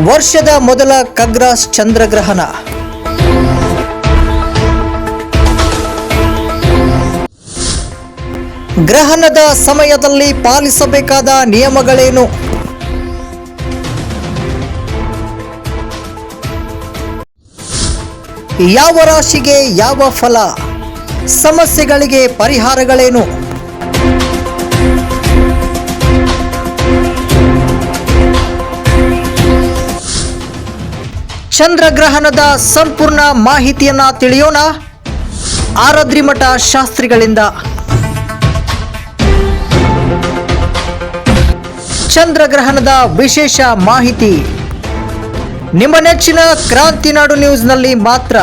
ವರ್ಷದ ಮೊದಲ ಕಗ್ರಾಸ್ ಚಂದ್ರಗ್ರಹಣ. ಗ್ರಹಣದ ಸಮಯದಲ್ಲಿ ಪಾಲಿಸಬೇಕಾದ ನಿಯಮಗಳೇನು? ಯಾವ ರಾಶಿಗೆ ಯಾವ ಫಲ? ಸಮಸ್ಯೆಗಳಿಗೆ ಪರಿಹಾರಗಳೇನು? ಚಂದ್ರಗ್ರಹಣದ ಸಂಪೂರ್ಣ ಮಾಹಿತಿಯನ್ನ ತಿಳಿಯೋಣ. ಆರದ್ರಿಮಠ ಶಾಸ್ತ್ರಿಗಳಿಂದ. ಚಂದ್ರಗ್ರಹಣದ ವಿಶೇಷ ಮಾಹಿತಿ. ನಿಮ್ಮ ನೆಚ್ಚಿನ ಕ್ರಾಂತಿನಾಡು ನ್ಯೂಸ್ನಲ್ಲಿ ಮಾತ್ರ.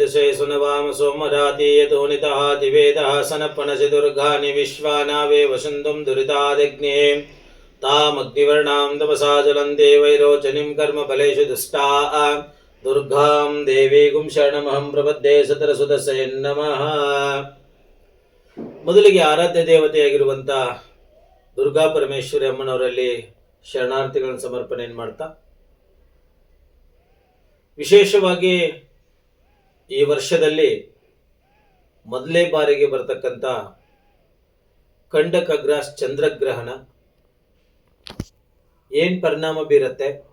जातवेदसे सुनवाम सोमराति यतो नितः दिवेदः सनपनसि दुर्गानि विश्वानावे वसन्तुं दुरितादग्ने तामग्निवर्णां तपसा ज्वलन्ते वैरोचनीं कर्मफलेषु दुष्टाः दुर्गां देवीगुं शरणमहं प्रपद्ये ಸತರಸುದಸ್ಸೆ ನಮಃ ಮೊದಲಿಗೆ ಆರಾಧ್ಯ ದೇವತೆಯಾಗಿರುವಂಥ ದುರ್ಗಾ ಪರಮೇಶ್ವರಿ ಅಮ್ಮನವರಲ್ಲಿ ಶರಣಾರ್ಥಿಗಳನ್ನು ಸಮರ್ಪಣೆಯನ್ನು ಮಾಡ್ತಾ ವಿಶೇಷವಾಗಿ ಈ ವರ್ಷದಲ್ಲಿ ಮೊದಲೇ ಬಾರಿಗೆ ಬರತಕ್ಕಂಥ ಖಂಡಕಗ್ರಾಸ್ ಚಂದ್ರಗ್ರಹಣ. ಏನು ಪರಿಣಾಮ ಬೀರುತ್ತೆ?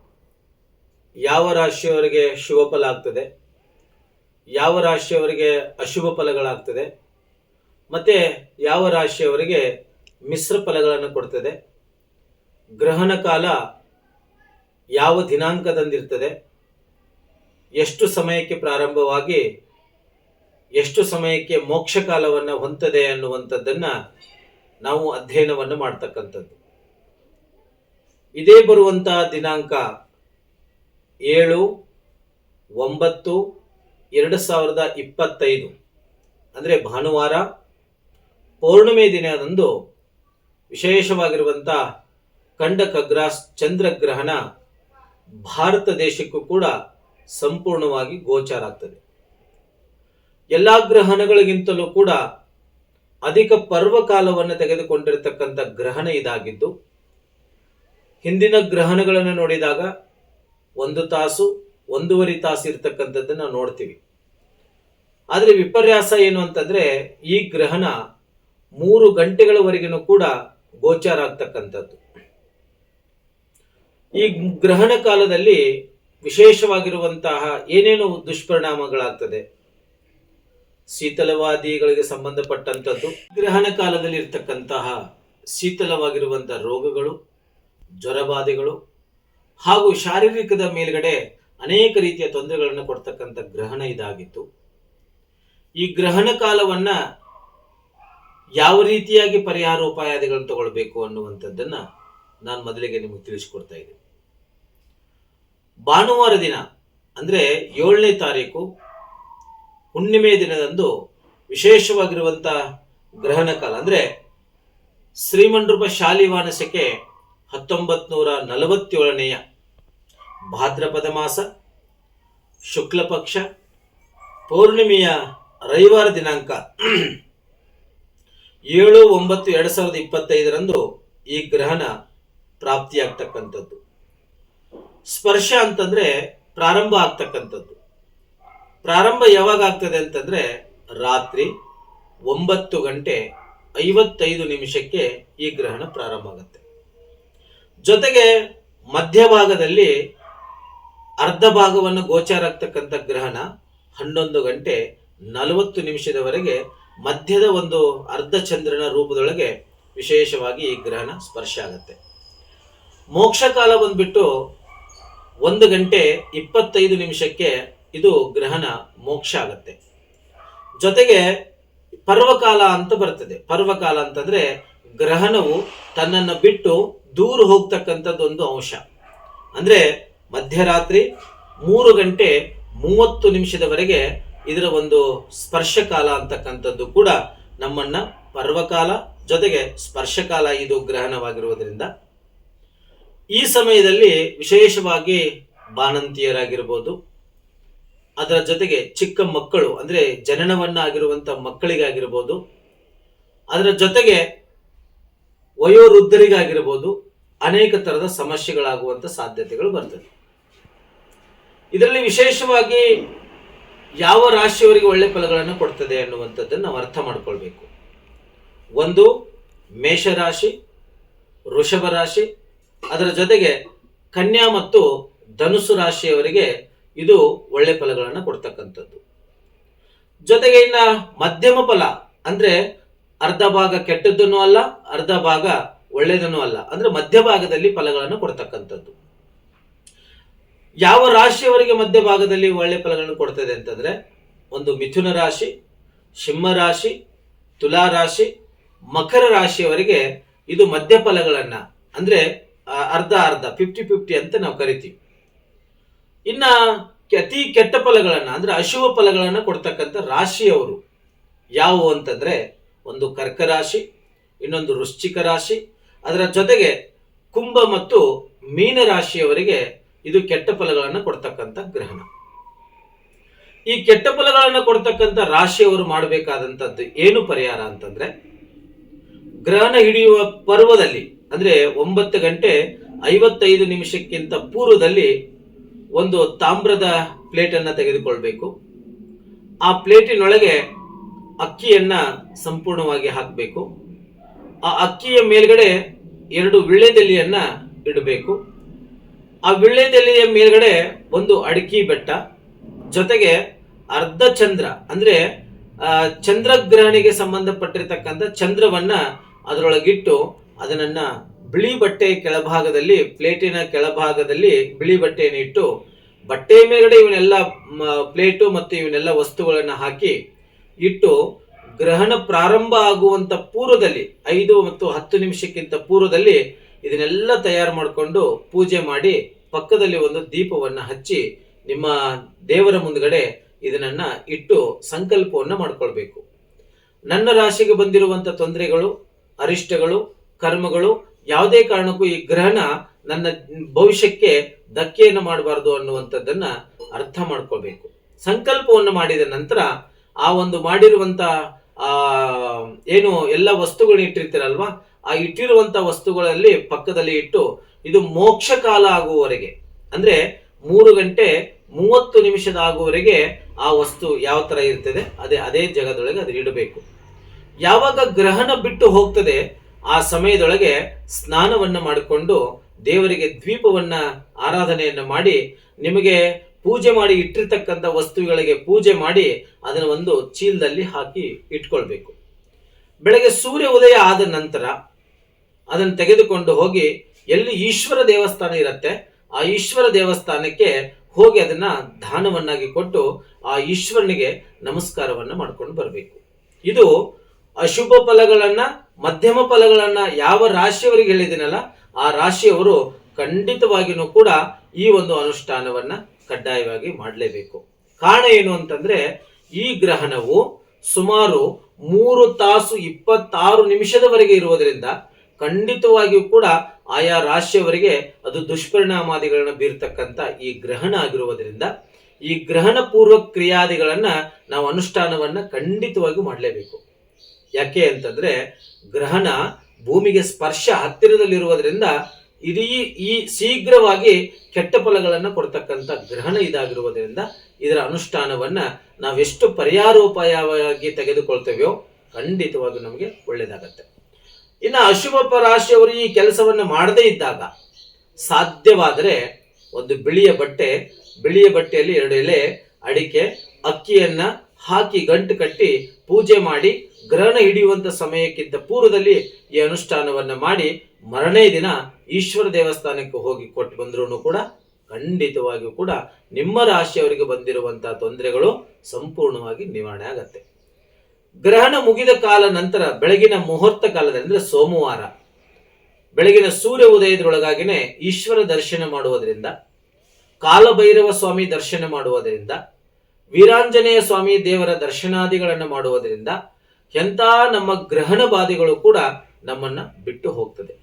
ಯಾವ ರಾಶಿಯವರಿಗೆ ಶುಭ ಫಲ ಆಗ್ತದೆ? ಯಾವ ರಾಶಿಯವರಿಗೆ ಅಶುಭ ಫಲಗಳಾಗ್ತದೆ? ಮತ್ತು ಯಾವ ರಾಶಿಯವರಿಗೆ ಮಿಶ್ರ ಫಲಗಳನ್ನು ಕೊಡ್ತದೆ? ಗ್ರಹಣ ಕಾಲ ಯಾವ ದಿನಾಂಕದಂದಿರ್ತದೆ? ಎಷ್ಟು ಸಮಯಕ್ಕೆ ಪ್ರಾರಂಭವಾಗಿ ಎಷ್ಟು ಸಮಯಕ್ಕೆ ಮೋಕ್ಷ ಕಾಲವನ್ನು ಹೊಂತದೆ ಅನ್ನುವಂಥದ್ದನ್ನು ನಾವು ಅಧ್ಯಯನವನ್ನು ಮಾಡ್ತಕ್ಕಂಥದ್ದು. ಇದೇ ಬರುವಂತಹ ದಿನಾಂಕ ಏಳು, ಒಂಬತ್ತು, ಎರಡು ಸಾವಿರದ ಇಪ್ಪತ್ತೈದು, ಅಂದರೆ ಭಾನುವಾರ, ಪೌರ್ಣಿಮೆ ದಿನದಂದು ವಿಶೇಷವಾಗಿರುವಂಥ ಖಂಡ ಖಗ್ರಾಸ್ ಚಂದ್ರಗ್ರಹಣ ಭಾರತ ದೇಶಕ್ಕೂ ಕೂಡ ಸಂಪೂರ್ಣವಾಗಿ ಗೋಚಾರ ಆಗ್ತದೆ. ಎಲ್ಲ ಗ್ರಹಣಗಳಿಗಿಂತಲೂ ಕೂಡ ಅಧಿಕ ಪರ್ವಕಾಲವನ್ನು ತೆಗೆದುಕೊಂಡಿರತಕ್ಕಂಥ ಗ್ರಹಣ ಇದಾಗಿದ್ದು, ಹಿಂದಿನ ಗ್ರಹಣಗಳನ್ನು ನೋಡಿದಾಗ ಒಂದು ತಾಸು, ಒಂದೂವರೆ ತಾಸು ಇರ್ತಕ್ಕಂಥದ್ದನ್ನು ನೋಡ್ತೀವಿ. ಆದರೆ ವಿಪರ್ಯಾಸ ಏನು ಅಂತಂದ್ರೆ ಈ ಗ್ರಹಣ ಮೂರು ಗಂಟೆಗಳವರೆಗೂ ಕೂಡ ಗೋಚಾರ ಆಗ್ತಕ್ಕಂಥದ್ದು. ಈ ಗ್ರಹಣ ಕಾಲದಲ್ಲಿ ವಿಶೇಷವಾಗಿರುವಂತಹ ಏನೇನು ದುಷ್ಪರಿಣಾಮಗಳಾಗ್ತದೆ. ಶೀತಲವಾದಿಗಳಿಗೆ ಸಂಬಂಧಪಟ್ಟಂಥದ್ದು, ಗ್ರಹಣ ಕಾಲದಲ್ಲಿ ಇರ್ತಕ್ಕಂತಹ ಶೀತಲವಾಗಿರುವಂತಹ ರೋಗಗಳು, ಜ್ವರಬಾಧೆಗಳು, ಹಾಗೂ ಶಾರೀರಿಕದ ಮೇಲ್ಗಡೆ ಅನೇಕ ರೀತಿಯ ತೊಂದರೆಗಳನ್ನು ಕೊಡ್ತಕ್ಕಂಥ ಗ್ರಹಣ ಇದಾಗಿತ್ತು. ಈ ಗ್ರಹಣ ಕಾಲವನ್ನ ಯಾವ ರೀತಿಯಾಗಿ ಪರಿಹಾರ ಉಪಾಯಾದಿಗಳನ್ನು ತಗೊಳ್ಬೇಕು ಅನ್ನುವಂಥದ್ದನ್ನು ನಾನು ಮೊದಲಿಗೆ ನಿಮಗೆ ತಿಳಿಸ್ಕೊಡ್ತಾ ಇದ್ದೀನಿ. ಭಾನುವಾರ ದಿನ, ಅಂದ್ರೆ ಏಳನೇ ತಾರೀಕು, ಹುಣ್ಣಿಮೆ ದಿನದಂದು ವಿಶೇಷವಾಗಿರುವಂತ ಗ್ರಹಣ ಕಾಲ, ಅಂದ್ರೆ ಶ್ರೀಮಂಡ್ರೂಪ ಶಾಲಿವಾನಸಕ್ಕೆ ಹತ್ತೊಂಬತ್ ನೂರ ನಲವತ್ತೇಳನೆಯ ಭಾದ್ರಪದ ಮಾಸ, ಶುಕ್ಲ ಪಕ್ಷ, ಪೌರ್ಣಿಮೆಯ ರವಿವಾರ ದಿನಾಂಕ. ಏಳು ಒಂಬತ್ತು ಎರಡು ಸಾವಿರದ ಇಪ್ಪತ್ತೈದರಂದು ಈ ಗ್ರಹಣ ಪ್ರಾಪ್ತಿಯಾಗ್ತಕ್ಕಂಥದ್ದು. ಸ್ಪರ್ಶ ಅಂತಂದ್ರೆ ಪ್ರಾರಂಭ ಆಗ್ತಕ್ಕಂಥದ್ದು. ಪ್ರಾರಂಭ ಯಾವಾಗ ಆಗ್ತದೆ ಅಂತಂದ್ರೆ ರಾತ್ರಿ ಒಂಬತ್ತು ಗಂಟೆ ಐವತ್ತೈದು ನಿಮಿಷಕ್ಕೆ ಈ ಗ್ರಹಣ ಪ್ರಾರಂಭ ಆಗುತ್ತೆ. ಜೊತೆಗೆ ಮಧ್ಯಭಾಗದಲ್ಲಿ ಅರ್ಧ ಭಾಗವನ್ನು ಗೋಚಾರ ಆಗ್ತಕ್ಕಂಥ ಗ್ರಹಣ ಹನ್ನೊಂದು ಗಂಟೆ ನಲವತ್ತು ನಿಮಿಷದವರೆಗೆ ಮಧ್ಯದ ಒಂದು ಅರ್ಧ ಚಂದ್ರನ ರೂಪದೊಳಗೆ ವಿಶೇಷವಾಗಿ ಈ ಗ್ರಹಣ ಸ್ಪರ್ಶ ಆಗುತ್ತೆ. ಮೋಕ್ಷ ಕಾಲ ಬಂದ್ಬಿಟ್ಟು ಒಂದು ಗಂಟೆ ಇಪ್ಪತ್ತೈದು ನಿಮಿಷಕ್ಕೆ ಇದು ಗ್ರಹಣ ಮೋಕ್ಷ ಆಗತ್ತೆ. ಜೊತೆಗೆ ಪರ್ವಕಾಲ ಅಂತ ಬರ್ತದೆ. ಪರ್ವಕಾಲ ಅಂತಂದ್ರೆ ಗ್ರಹಣವು ತನ್ನನ್ನು ಬಿಟ್ಟು ದೂರ ಹೋಗ್ತಕ್ಕಂಥದ್ದೊಂದು ಅಂಶ. ಅಂದ್ರೆ ಮಧ್ಯರಾತ್ರಿ ಮೂರು ಗಂಟೆ ಮೂವತ್ತು ನಿಮಿಷದವರೆಗೆ ಇದರ ಒಂದು ಸ್ಪರ್ಶಕಾಲ ಅಂತಕ್ಕಂಥದ್ದು ಕೂಡ ನಮ್ಮನ್ನ ಪರ್ವಕಾಲ ಜೊತೆಗೆ ಸ್ಪರ್ಶಕಾಲ ಇದು ಗ್ರಹಣವಾಗಿರುವುದರಿಂದ ಈ ಸಮಯದಲ್ಲಿ ವಿಶೇಷವಾಗಿ ಬಾಣಂತಿಯರಾಗಿರ್ಬೋದು. ಅದರ ಜೊತೆಗೆ ಚಿಕ್ಕ ಮಕ್ಕಳು, ಅಂದ್ರೆ ಜನನವನ್ನ ಆಗಿರುವಂತ ಮಕ್ಕಳಿಗಾಗಿರ್ಬೋದು. ಅದರ ಜೊತೆಗೆ ವಯೋವೃದ್ಧರಿಗಾಗಿರ್ಬೋದು. ಅನೇಕ ಥರದ ಸಮಸ್ಯೆಗಳಾಗುವಂಥ ಸಾಧ್ಯತೆಗಳು ಬರ್ತದೆ. ಇದರಲ್ಲಿ ವಿಶೇಷವಾಗಿ ಯಾವ ರಾಶಿಯವರಿಗೆ ಒಳ್ಳೆ ಫಲಗಳನ್ನು ಕೊಡ್ತದೆ ಅನ್ನುವಂಥದ್ದನ್ನು ನಾವು ಅರ್ಥ ಮಾಡ್ಕೊಳ್ಬೇಕು. ಒಂದು ಮೇಷರಾಶಿ ವೃಷಭ ರಾಶಿ ಅದರ ಜೊತೆಗೆ ಕನ್ಯಾ ಮತ್ತು ಧನುಸು ರಾಶಿಯವರಿಗೆ ಇದು ಒಳ್ಳೆ ಫಲಗಳನ್ನು ಕೊಡ್ತಕ್ಕಂಥದ್ದು. ಜೊತೆಗೆ ಇನ್ನ ಮಧ್ಯಮ ಫಲ ಅಂದ್ರೆ ಅರ್ಧ ಭಾಗ ಕೆಟ್ಟದ್ದನ್ನು ಅಲ್ಲ, ಅರ್ಧ ಭಾಗ ಒಳ್ಳೆಯದನ್ನು ಅಲ್ಲ. ಅಂದ್ರೆ ಮಧ್ಯಭಾಗದಲ್ಲಿ ಫಲಗಳನ್ನು ಕೊಡ್ತಕ್ಕಂಥದ್ದು. ಯಾವ ರಾಶಿಯವರಿಗೆ ಮಧ್ಯಭಾಗದಲ್ಲಿ ಒಳ್ಳೆ ಫಲಗಳನ್ನು ಕೊಡ್ತದೆ ಅಂತಂದ್ರೆ ಒಂದು ಮಿಥುನ ರಾಶಿ, ಸಿಂಹ ರಾಶಿ, ತುಲಾ ರಾಶಿ, ಮಕರ ರಾಶಿಯವರಿಗೆ ಇದು ಮಧ್ಯ ಫಲಗಳನ್ನ. ಅಂದ್ರೆ ಅರ್ಧ ಅರ್ಧ ಫಿಫ್ಟಿ ಫಿಫ್ಟಿ ಅಂತ ನಾವು ಕರಿತೀವಿ. ಇನ್ನ ಅತಿ ಕೆಟ್ಟ ಫಲಗಳನ್ನು, ಅಂದ್ರೆ ಅಶುಭ ಫಲಗಳನ್ನು ಕೊಡ್ತಕ್ಕಂಥ ರಾಶಿಯವರು ಯಾವುವು ಅಂತಂದ್ರೆ ಒಂದು ಕರ್ಕ ರಾಶಿ, ಇನ್ನೊಂದು ವೃಶ್ಚಿಕ ರಾಶಿ. ಅದರ ಜೊತೆಗೆ ಕುಂಭ ಮತ್ತು ಮೀನ ರಾಶಿಯವರಿಗೆ ಇದು ಕೆಟ್ಟ ಫಲಗಳನ್ನು ಕೊಡ್ತಕ್ಕಂಥ ಗ್ರಹಣ. ಈ ಕೆಟ್ಟ ಫಲಗಳನ್ನು ಕೊಡ್ತಕ್ಕಂಥ ರಾಶಿಯವರು ಮಾಡಬೇಕಾದಂಥದ್ದು ಏನು ಪರಿಹಾರ ಅಂತಂದ್ರೆ, ಗ್ರಹಣ ಹಿಡಿಯುವ ಪರ್ವದಲ್ಲಿ ಅಂದ್ರೆ ಒಂಬತ್ತು ಗಂಟೆ ಐವತ್ತೈದು ನಿಮಿಷಕ್ಕಿಂತ ಪೂರ್ವದಲ್ಲಿ ಒಂದು ತಾಮ್ರದ ಪ್ಲೇಟನ್ನು ತೆಗೆದುಕೊಳ್ಬೇಕು. ಆ ಪ್ಲೇಟಿನೊಳಗೆ ಅಕ್ಕಿಯನ್ನ ಸಂಪೂರ್ಣವಾಗಿ ಹಾಕಬೇಕು. ಆ ಅಕ್ಕಿಯ ಮೇಲ್ಗಡೆ ಎರಡು ವಿಳ್ಳೆದೆಲೆಯನ್ನ ಇಡಬೇಕು. ಆ ವಿಳ್ಳೆದೆಲೆಯ ಮೇಲ್ಗಡೆ ಒಂದು ಅಡಿಕೆ ಬೆಟ್ಟ, ಜೊತೆಗೆ ಅರ್ಧ ಚಂದ್ರ, ಅಂದ್ರೆ ಚಂದ್ರಗ್ರಹಣಿಗೆ ಸಂಬಂಧಪಟ್ಟಿರ್ತಕ್ಕಂಥ ಚಂದ್ರವನ್ನ ಅದರೊಳಗಿಟ್ಟು ಅದನ್ನ ಬಿಳಿ ಬಟ್ಟೆ ಕೆಳಭಾಗದಲ್ಲಿ, ಪ್ಲೇಟಿನ ಕೆಳಭಾಗದಲ್ಲಿ ಬಿಳಿ ಬಟ್ಟೆಯನ್ನು ಇಟ್ಟು, ಬಟ್ಟೆ ಮೇಲ್ಗಡೆ ಇವನ್ನೆಲ್ಲ ಪ್ಲೇಟು ಮತ್ತು ಇವನ್ನೆಲ್ಲ ವಸ್ತುಗಳನ್ನು ಹಾಕಿ, ಇಟ್ಟು ಗ್ರಹಣ ಪ್ರಾರಂಭ ಆಗುವಂತ ಪೂರ್ವದಲ್ಲಿ, ಐದು ಮತ್ತು ಹತ್ತು ನಿಮಿಷಕ್ಕಿಂತ ಪೂರ್ವದಲ್ಲಿ ಇದನ್ನೆಲ್ಲ ತಯಾರು ಮಾಡಿಕೊಂಡು ಪೂಜೆ ಮಾಡಿ ಪಕ್ಕದಲ್ಲಿ ಒಂದು ದೀಪವನ್ನ ಹಚ್ಚಿ ನಿಮ್ಮ ದೇವರ ಮುಂದ್ಗಡೆ ಇದನ್ನು ಇಟ್ಟು ಸಂಕಲ್ಪವನ್ನ ಮಾಡಿಕೊಳ್ಬೇಕು. ನನ್ನ ರಾಶಿಗೆ ಬಂದಿರುವಂತ ತೊಂದರೆಗಳು, ಅರಿಷ್ಟಗಳು ಕರ್ಮಗಳು ಯಾವುದೇ ಕಾರಣಕ್ಕೂ ಈ ಗ್ರಹಣ ನನ್ನ ಭವಿಷ್ಯಕ್ಕೆ ಧಕ್ಕೆಯನ್ನು ಮಾಡಬಾರದು ಅನ್ನುವಂಥದ್ದನ್ನ ಅರ್ಥ ಮಾಡ್ಕೊಳ್ಬೇಕು ಸಂಕಲ್ಪವನ್ನು ಮಾಡಿದ ನಂತರ ಆ ಒಂದು ಮಾಡಿರುವಂತ ಆ, ಏನು ಎಲ್ಲ ವಸ್ತುಗಳನ್ನ ಇಟ್ಟಿರ್ತೀರಲ್ವಾ, ಆ ಇಟ್ಟಿರುವಂತ ವಸ್ತುಗಳಲ್ಲಿ ಪಕ್ಕದಲ್ಲಿ ಇಟ್ಟು ಇದು ಮೋಕ್ಷ ಕಾಲ ಆಗುವವರೆಗೆ, ಅಂದ್ರೆ ಮೂರು ಗಂಟೆ ಮೂವತ್ತು ನಿಮಿಷದ ಆಗುವವರೆಗೆ ಆ ವಸ್ತು ಯಾವ ತರ ಇರ್ತದೆ, ಅದೇ ಅದೇ ಜಗದೊಳಗೆ ಅದು ಇಡಬೇಕು. ಯಾವಾಗ ಗ್ರಹಣ ಬಿಟ್ಟು ಹೋಗ್ತದೆ ಆ ಸಮಯದೊಳಗೆ ಸ್ನಾನವನ್ನು ಮಾಡಿಕೊಂಡು ದೇವರಿಗೆ ದ್ವೀಪವನ್ನ, ಆರಾಧನೆಯನ್ನು ಮಾಡಿ, ನಿಮಗೆ ಪೂಜೆ ಮಾಡಿ ಇಟ್ಟಿರ್ತಕ್ಕಂಥ ವಸ್ತುಗಳಿಗೆ ಪೂಜೆ ಮಾಡಿ ಅದನ್ನು ಒಂದು ಚೀಲದಲ್ಲಿ ಹಾಕಿ ಇಟ್ಕೊಳ್ಬೇಕು. ಬೆಳಗ್ಗೆ ಸೂರ್ಯ ಉದಯ ಆದ ನಂತರ ಅದನ್ನು ತೆಗೆದುಕೊಂಡು ಹೋಗಿ ಎಲ್ಲಿ ಈಶ್ವರ ದೇವಸ್ಥಾನ ಇರುತ್ತೆ, ಆ ಈಶ್ವರ ದೇವಸ್ಥಾನಕ್ಕೆ ಹೋಗಿ ಅದನ್ನ ದಾನವನ್ನಾಗಿ ಕೊಟ್ಟು ಆ ಈಶ್ವರನಿಗೆ ನಮಸ್ಕಾರವನ್ನು ಮಾಡ್ಕೊಂಡು ಬರಬೇಕು. ಇದು ಅಶುಭ ಫಲಗಳನ್ನ ಮಧ್ಯಮ ಫಲಗಳನ್ನ ಯಾವ ರಾಶಿಯವರಿಗೆ ಹೇಳಿದಿನಲ್ಲ ಆ ರಾಶಿಯವರು ಖಂಡಿತವಾಗಿಯೂ ಕೂಡ ಈ ಒಂದು ಅನುಷ್ಠಾನವನ್ನು ಕಡ್ಡಾಯವಾಗಿ ಮಾಡಲೇಬೇಕು. ಕಾರಣ ಏನು ಅಂತಂದ್ರೆ, ಈ ಗ್ರಹಣವು ಸುಮಾರು ಮೂರು ತಾಸು ಇಪ್ಪತ್ತಾರು ನಿಮಿಷದವರೆಗೆ ಇರುವುದರಿಂದ ಖಂಡಿತವಾಗಿಯೂ ಕೂಡ ಆಯಾ ರಾಶಿಯವರಿಗೆ ಅದು ದುಷ್ಪರಿಣಾಮಾದಿಗಳನ್ನು ಬೀರ್ತಕ್ಕಂಥ ಈ ಗ್ರಹಣ ಆಗಿರುವುದರಿಂದ ಈ ಗ್ರಹಣ ಪೂರ್ವ ಕ್ರಿಯಾದಿಗಳನ್ನು ನಾವು ಅನುಷ್ಠಾನವನ್ನು ಖಂಡಿತವಾಗಿಯೂ ಮಾಡಲೇಬೇಕು. ಯಾಕೆ ಅಂತಂದ್ರೆ ಗ್ರಹಣ ಭೂಮಿಗೆ ಸ್ಪರ್ಶ ಹತ್ತಿರದಲ್ಲಿರುವುದರಿಂದ ಇಡೀ ಈ ಶೀಘ್ರವಾಗಿ ಕೆಟ್ಟ ಫಲಗಳನ್ನು ಕೊಡ್ತಕ್ಕಂಥ ಗ್ರಹಣ ಇದಾಗಿರುವುದರಿಂದ ಇದರ ಅನುಷ್ಠಾನವನ್ನ ನಾವೆಷ್ಟು ಪರ್ಯಾರೋಪಾಯವಾಗಿ ತೆಗೆದುಕೊಳ್ತೇವೆಯೋ ಖಂಡಿತವಾಗಿ ನಮಗೆ ಒಳ್ಳೇದಾಗತ್ತೆ. ಇನ್ನು ಅಶುಭ ರಾಶಿಯವರು ಈ ಕೆಲಸವನ್ನು ಮಾಡದೇ ಇದ್ದಾಗ ಸಾಧ್ಯವಾದರೆ ಒಂದು ಬಿಳಿಯ ಬಟ್ಟೆ, ಬಿಳಿಯ ಬಟ್ಟೆಯಲ್ಲಿ ಎರಡು ಎಲೆ, ಅಡಿಕೆ, ಅಕ್ಕಿಯನ್ನ ಹಾಕಿ ಗಂಟು ಕಟ್ಟಿ ಪೂಜೆ ಮಾಡಿ ಗ್ರಹಣ ಹಿಡಿಯುವಂತ ಸಮಯಕ್ಕಿಂತ ಪೂರ್ವದಲ್ಲಿ ಈ ಅನುಷ್ಠಾನವನ್ನ ಮಾಡಿ ಮರನೇ ದಿನ ಈಶ್ವರ ದೇವಸ್ಥಾನಕ್ಕೆ ಹೋಗಿ ಕೊಟ್ಟು ಬಂದ್ರೂ ಕೂಡ ಖಂಡಿತವಾಗಿಯೂ ಕೂಡ ನಿಮ್ಮ ರಾಶಿಯವರಿಗೆ ಬಂದಿರುವಂತಹ ತೊಂದರೆಗಳು ಸಂಪೂರ್ಣವಾಗಿ ನಿವಾರಣೆ ಆಗತ್ತೆ. ಗ್ರಹಣ ಮುಗಿದ ಕಾಲ ನಂತರ ಬೆಳಗಿನ ಮುಹೂರ್ತ ಕಾಲದಲ್ಲಿ ಅಂದ್ರೆ ಸೋಮವಾರ, ಬೆಳಗಿನ ಸೂರ್ಯ ಉದಯದೊಳಗಾಗಿನೇ ಈಶ್ವರ ದರ್ಶನ ಮಾಡುವುದರಿಂದ, ಕಾಲಭೈರವ ಸ್ವಾಮಿ ದರ್ಶನ ಮಾಡುವುದರಿಂದ, ವೀರಾಂಜನೇಯ ಸ್ವಾಮಿ ದೇವರ ದರ್ಶನಾದಿಗಳನ್ನು ಮಾಡುವುದರಿಂದ ಎಂಥ ನಮ್ಮ ಗ್ರಹಣ ಬಾಧೆಗಳು ಕೂಡ ನಮ್ಮನ್ನ ಬಿಟ್ಟು ಹೋಗ್ತದೆ.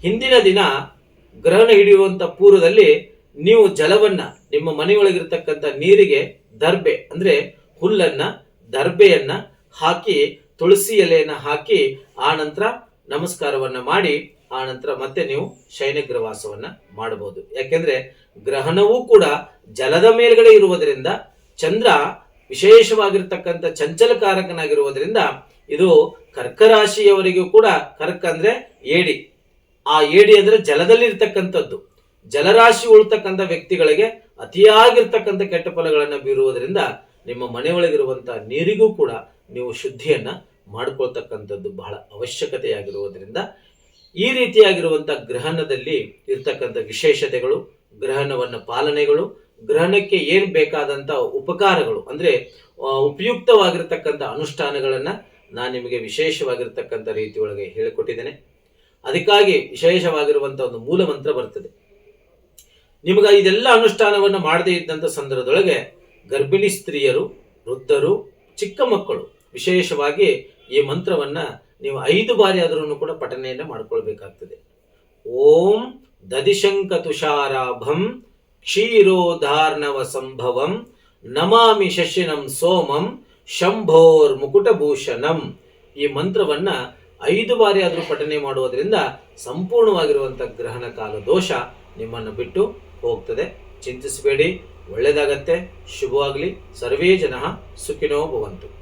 ಹಿಂದಿನ ದಿನ ಗ್ರಹಣ ಹಿಡಿಯುವಂತ ಪೂರ್ವದಲ್ಲಿ ನೀವು ಜಲವನ್ನ ನಿಮ್ಮ ಮನೆಯೊಳಗಿರ್ತಕ್ಕಂಥ ನೀರಿಗೆ ದರ್ಬೆ, ಅಂದ್ರೆ ಹುಲ್ಲನ್ನ, ದರ್ಬೆಯನ್ನ ಹಾಕಿ, ತುಳಸಿ ಎಲೆಯನ್ನು ಹಾಕಿ ಆ ನಂತರ ನಮಸ್ಕಾರವನ್ನ ಮಾಡಿ, ಆ ನಂತರ ಮತ್ತೆ ನೀವು ಶಯನಗ್ರವಾಸವನ್ನ ಮಾಡಬಹುದು. ಯಾಕೆಂದ್ರೆ ಗ್ರಹಣವೂ ಕೂಡ ಜಲದ ಮೇಲ್ಗಡೆ ಇರುವುದರಿಂದ ಚಂದ್ರ ವಿಶೇಷವಾಗಿರ್ತಕ್ಕಂಥ ಚಂಚಲಕಾರಕನಾಗಿರುವುದರಿಂದ ಇದು ಕರ್ಕ ರಾಶಿಯವರಿಗೂ ಕೂಡ ಕರ್ಕ ಅಂದ್ರೆ ಏಡಿ. ಆ ಏಡಿ ಅಂದ್ರೆ ಜಲದಲ್ಲಿ ಇರ್ತಕ್ಕಂಥದ್ದು ಜಲರಾಶಿ ಉಳ್ತಕ್ಕಂಥ ವ್ಯಕ್ತಿಗಳಿಗೆ ಅತಿಯಾಗಿರ್ತಕ್ಕಂಥ ಕೆಟ್ಟ ಫಲಗಳನ್ನು ಬೀರುವುದರಿಂದ ನಿಮ್ಮ ಮನೆಯೊಳಗಿರುವಂತಹ ನೀರಿಗೂ ಕೂಡ ನೀವು ಶುದ್ಧಿಯನ್ನ ಮಾಡ್ಕೊಳ್ತಕ್ಕಂಥದ್ದು ಬಹಳ ಅವಶ್ಯಕತೆಯಾಗಿರುವುದರಿಂದ ಈ ರೀತಿಯಾಗಿರುವಂತಹ ಗ್ರಹಣದಲ್ಲಿ ಇರ್ತಕ್ಕಂಥ ವಿಶೇಷತೆಗಳು, ಗ್ರಹಣವನ್ನು ಪಾಲನೆಗಳು ಗ್ರಹಣಕ್ಕೆ ಏನ್ ಬೇಕಾದಂತ ಉಪಕಾರಗಳು, ಅಂದ್ರೆ ಉಪಯುಕ್ತವಾಗಿರ್ತಕ್ಕಂಥ ಅನುಷ್ಠಾನಗಳನ್ನ ನಾನು ನಿಮಗೆ ವಿಶೇಷವಾಗಿರ್ತಕ್ಕಂಥ ರೀತಿ ಒಳಗೆ ಹೇಳಿಕೊಟ್ಟಿದ್ದೇನೆ. ಅದಕ್ಕಾಗಿ ವಿಶೇಷವಾಗಿರುವಂತಹ ಒಂದು ಮೂಲ ಮಂತ್ರ ಬರ್ತದೆ. ನಿಮಗ ಇದೆಲ್ಲ ಅನುಷ್ಠಾನವನ್ನು ಮಾಡದೇ ಇದ್ದಂಥ ಸಂದರ್ಭದೊಳಗೆ ಗರ್ಭಿಣಿ ಸ್ತ್ರೀಯರು, ವೃದ್ಧರು, ಚಿಕ್ಕ ಮಕ್ಕಳು, ವಿಶೇಷವಾಗಿ ಈ ಮಂತ್ರವನ್ನ ನೀವು ಐದು ಬಾರಿ ಆದರೂ ಕೂಡ ಪಠನೆಯನ್ನ ಮಾಡ್ಕೊಳ್ಬೇಕಾಗ್ತದೆ. ಓಂ ದದಿಶಂಕ ತುಷಾರಾಭಂ ಕ್ಷೀರೋಧಾರ್ಣವ ಸಂಭವಂ ನಮಾಮಿ ಶಶಿನಂ ಸೋಮಂ ಶಂಭೋರ್ ಮುಕುಟಭೂಷಣಂ ಈ ಮಂತ್ರವನ್ನ ಐದು ಬಾರಿ ಆದರೂ ಪಠನೆ ಮಾಡುವುದರಿಂದ ಸಂಪೂರ್ಣವಾಗಿರುವಂಥ ಗ್ರಹಣ ಕಾಲ ದೋಷ ನಿಮ್ಮನ್ನು ಬಿಟ್ಟು ಹೋಗ್ತದೆ. ಚಿಂತಿಸಬೇಡಿ ಒಳ್ಳೆಯದಾಗತ್ತೆ ಶುಭವಾಗಲಿ, ಸರ್ವೇ ಜನ ಸುಖಿನೋ ಭವಂತು.